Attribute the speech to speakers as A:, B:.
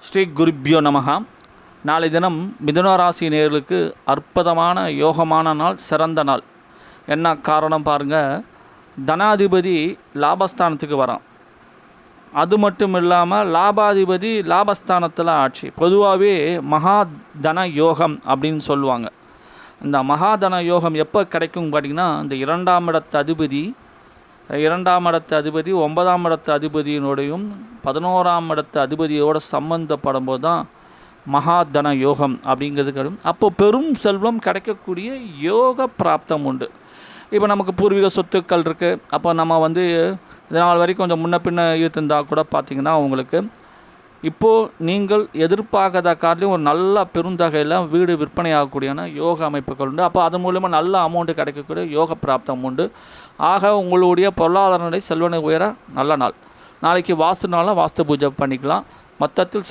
A: ஸ்ரீ குருப்யோ நமகா நாளை தினம் மிதுன ராசி நேயர்களுக்கு அற்புதமான யோகமான நாள் சிறந்த நாள். என்ன காரணம் பாருங்கள் தனாதிபதி லாபஸ்தானத்துக்கு வரான். அது மட்டும் இல்லாமல் லாபாதிபதி லாபஸ்தானத்தில் ஆட்சி. பொதுவாகவே மகா தன யோகம் அப்படின்னு சொல்லுவாங்க. இந்த மகாதன யோகம் எப்போ கிடைக்கும் பார்த்தீங்கன்னா இந்த இரண்டாம் இடத்து அதிபதி இரண்டாம் இடத்து அதிபதி ஒன்பதாம் இடத்து அதிபதியினுடையும் பதினோராம் இடத்து அதிபதியோடு சம்பந்தப்படும் போது தான் மகாதன யோகம் அப்படிங்கிறது கிடைக்கும் அப்போ பெரும் செல்வம் கிடைக்கக்கூடிய யோக பிராப்தம் உண்டு. இப்போ நமக்கு பூர்வீக சொத்துக்கள் இருக்குது அப்போ நம்ம வந்து இதனால் வரைக்கும் கொஞ்சம் முன்ன பின்ன இருந்திருந்தால் கூட பார்த்திங்கன்னா உங்களுக்கு இப்போது நீங்கள் எதிர்பார்க்காத காட்டிலும் ஒரு நல்ல பெருந்தகையில் வீடு விற்பனை ஆகக்கூடியான யோக அமைப்புகள் உண்டு. அப்போ அது மூலயமா நல்ல அமௌண்ட்டு கிடைக்கக்கூடிய யோக பிராப்தம் உண்டு. ஆக உங்களுடைய பொருளாதார நிலை செல்வனை உயர நல்ல நாள். நாளைக்கு வாஸ்து நாளாக வாஸ்து பூஜை பண்ணிக்கலாம். மொத்தத்தில்